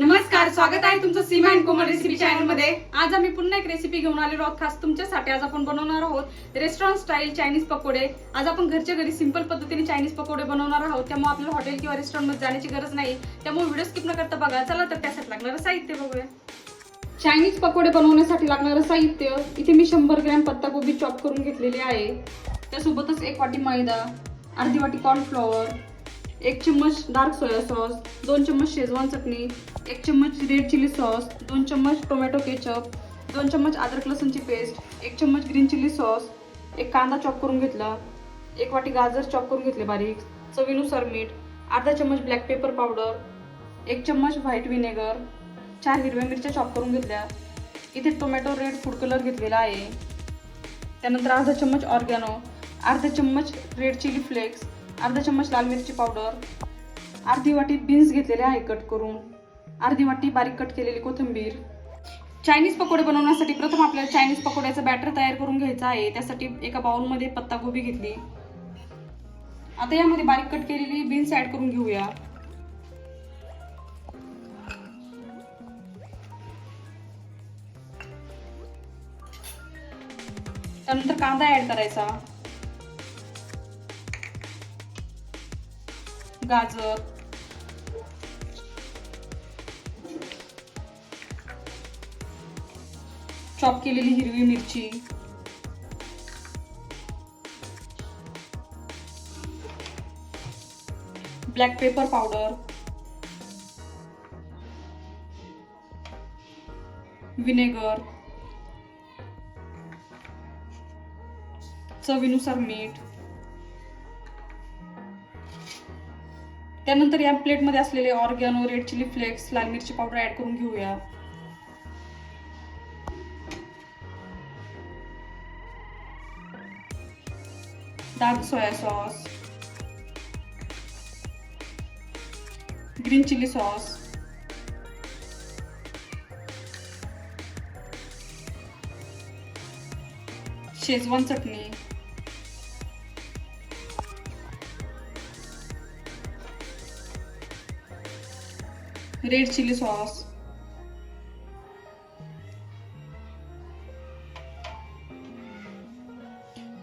नमस्कार स्वागत आहे तुमचं सीमा अँड कोमल रेसिपी चॅनलमध्ये. आज आम्ही पुन्हा एक रेसिपी घेऊन आलेलो आहोत खास तुमच्यासाठी. आज आपण बनवणार आहोत रेस्टॉरंट स्टाईल चायनीज पकोडे. आज आपण घरच्या घरी सिंपल पद्धतीने चायनीज पकोडे बनवणार आहोत. त्यामुळे आपल्याला हॉटेल किंवा रेस्टॉरंटमध्ये जाण्याची गरज नाही. त्यामुळे व्हिडिओ स्किप न करता बघा. चला तर त्यासाठी लागणारं साहित्य बघूया. चायनीज पकोडे बनवण्यासाठी लागणारं साहित्य इथे मी शंभर ग्रॅम पत्ताकोबी चॉप करून घेतलेली आहे. त्यासोबतच एक वाटी मैदा अर्धी वाटी कॉर्नफ्लॉवर एक चम्मच डार्क सोया सॉस दोन चम्मच शेजवान चटणी एक चम्मच रेड चिली सॉस दोन चम्मच टोमॅटो केचप दोन चम्मच अद्रक लसूणची पेस्ट एक चम्मच ग्रीन चिली सॉस एक कांदा चॉप करून घेतला एक वाटी गाजर चॉप करून घेतले बारीक चवीनुसार मीठ अर्धा चम्मच ब्लॅक पेपर पावडर एक चम्मच व्हाईट व्हिनेगर चार हिरव्या मिरच्या चॉप करून घेतल्या. इथे टोमॅटो रेड फूड कलर घेतलेला आहे. त्यानंतर अर्धा चम्मच ऑर्गॅनो अर्धा चम्मच रेड चिली फ्लेक्स अर्धा चम्मच लाल मिरची पावडर अर्धी वाटी बीन्स घेतलेले आहे कट करून अर्धी वाटी बारीक कट केलेली कोथिंबीर. चायनीज पकोडे बनवण्यासाठी प्रथम आपल्याला चायनीज पकोड्याचं बॅटर तयार करून घ्यायचं आहे. त्यासाठी एका बाउलमध्ये पत्ताकोबी घेतली. आता यामध्ये बारीक कट केलेली बीन्स ॲड करून घेऊया. त्यानंतर कांदा ॲड करायचा. गाजर. चॉप केलेली हिरवी मिरची. ब्लॅक पेपर पावडर विनेगर चवीनुसार मीठ. त्यानंतर या प्लेटमध्ये असलेले ऑर्गॅनो रेड चिली फ्लेक्स लाल मिरची पावडर ॲड करून घेऊया. Dark soya sauce. Green chilli sauce. Schezwan चटणी. Red chilli sauce.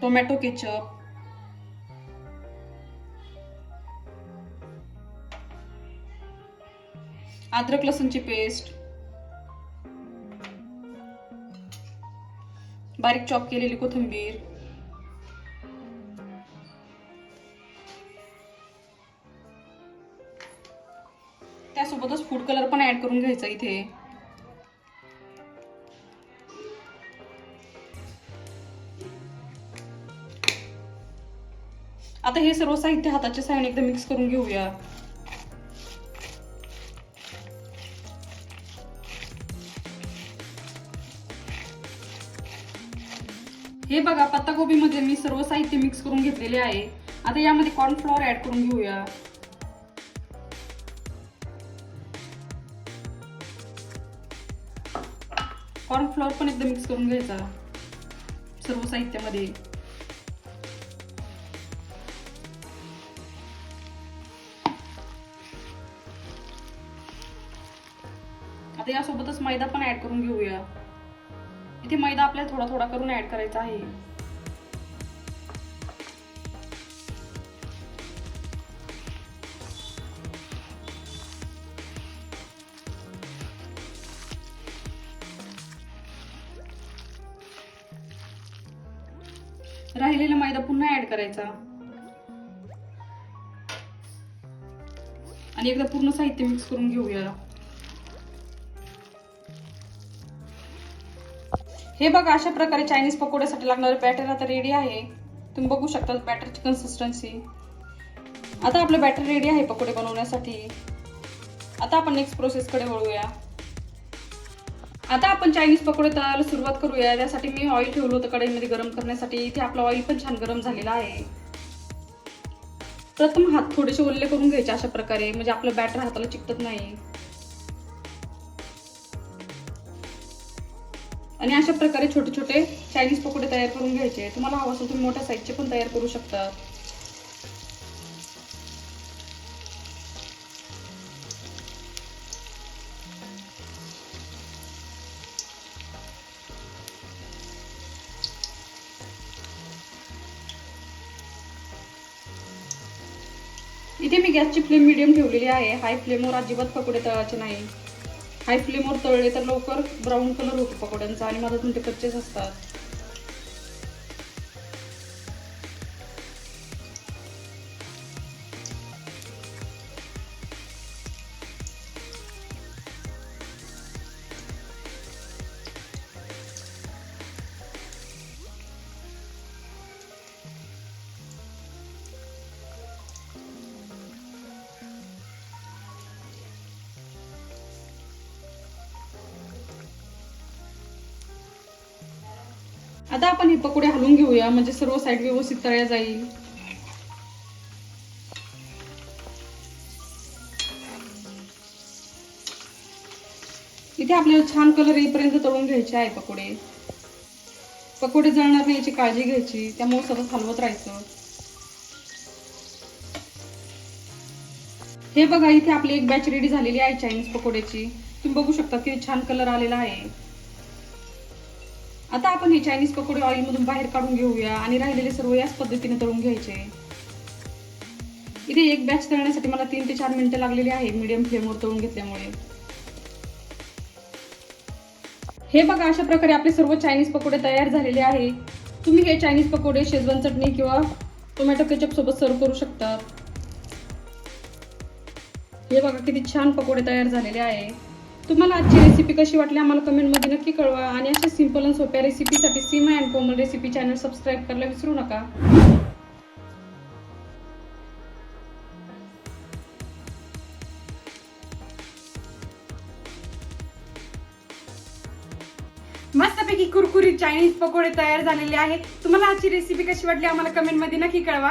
Tomato ketchup. अद्रक लसूणची पेस्ट। बारीक चॉप केलेली कोथिंबीर। कलर पण ऍड करून घ्यायचा इथे. आता हे सर्व साहित्य हाताच्या साह्याने एकदा मिक्स करून घेऊया. हे बघा पत्ताकोबीमध्ये मी सर्व साहित्य मिक्स करून घेतलेले आहे. आता यामध्ये कॉर्नफ्लॉवर ऍड करून घेऊया. कॉर्नफ्लॉवर पण एकदा मिक्स करून घ्यायचा. सर्व साहित्यामध्ये. आता यासोबतच मैदा पण ऍड करून घेऊया. इथे मैदा आपल्याला थोडा थोडा करून ऍड करायचा आहे. राहिलेला मैदा पुन्हा ऍड करायचा. आणि एकदा पूर्ण साहित्य मिक्स करून घेऊया. हे बघा अशा प्रकारे चायनीज पकोड्यासाठी लागणारे बॅटर आता रेडी आहे. तुम्ही बघू शकता बॅटरची कन्सिस्टन्सी आता आपलं बॅटर रेडी आहे पकोडे बनवण्यासाठी. आता आपण नेक्स्ट प्रोसेसकडे वळूया. आता आपण चायनीज पकोडे तळायला सुरुवात करूया. त्यासाठी मी ऑइल ठेवलं होतं कढईमध्ये गरम करण्यासाठी. इथे आपलं ऑइल पण छान गरम झालेलं आहे. प्रथम हात थोडेसे ओल्ले करून घ्यायचे अशा प्रकारे. म्हणजे आपलं बॅटर हाताला चिकटत नाही. आणि अशा प्रकारे छोटे छोटे चायनीज पकोडे तयार करून घ्यायचे. तुम्हाला हवं असेल तुम्ही मोठ्या साईजचे पण तयार करू शकता. इथे मी गॅसची फ्लेम मिडियम ठेवलेली आहे. हाय फ्लेमवर अजिबात पकोडे तळायचे नाही. हाय फ्लेमवर तळले तर लवकर ब्राऊन कलर होतो पकोड्यांचा आणि मधात ते कच्चेच असतात. आता आपण हे पकोडे हलवून घेऊया. म्हणजे सर्व साईड व्यवस्थित तळ्या जाईल. इथे आपल्याला छान कलर येईपर्यंत तळून घ्यायचे आहे पकोडे. पकोडे जळणार नाही याची काळजी घ्यायची. त्यामुळे सतत हलवत राहायचं. हे बघा इथे आपली एक बॅच रेडी झालेली आहे चायनीज पकोड्याची. तुम्ही बघू शकता की छान कलर आलेला आहे. आता आपण हे चायनीज पकोडे ऑइलमधून बाहेर काढून घेऊया आणि राहिलेले सर्व याच पद्धतीने तळून घ्यायचे. इथे एक बॅच तळण्यासाठी मला तीन ते चार मिनिटं लागलेली आहे मीडियम फ्लेमवर तळून घेतल्यामुळे. हे बघा अशा प्रकारे आपले सर्व चायनीज पकोडे तयार झालेले आहे. तुम्ही हे चायनीज पकोडे शेजवान चटणी किंवा टोमॅटो केचप सोबत सर्व करू शकता. हे बघा किती छान पकोडे तयार झालेले आहे. तुम्हाला आजची रेसिपी कशी वाटली आम्हाला कमेंटमध्ये नक्की कळवा. आणि अशा सिंपल आणि सोप्या रेसिपीसाठी Seema and Komal recipe channel subscribe करायला विसरू नका. मस्तपैकी कुरकुरीत चायनीज पकोडे तयार झालेले आहेत. तुम्हाला आजची रेसिपी कशी वाटली आम्हाला कमेंटमध्ये नक्की कळवा.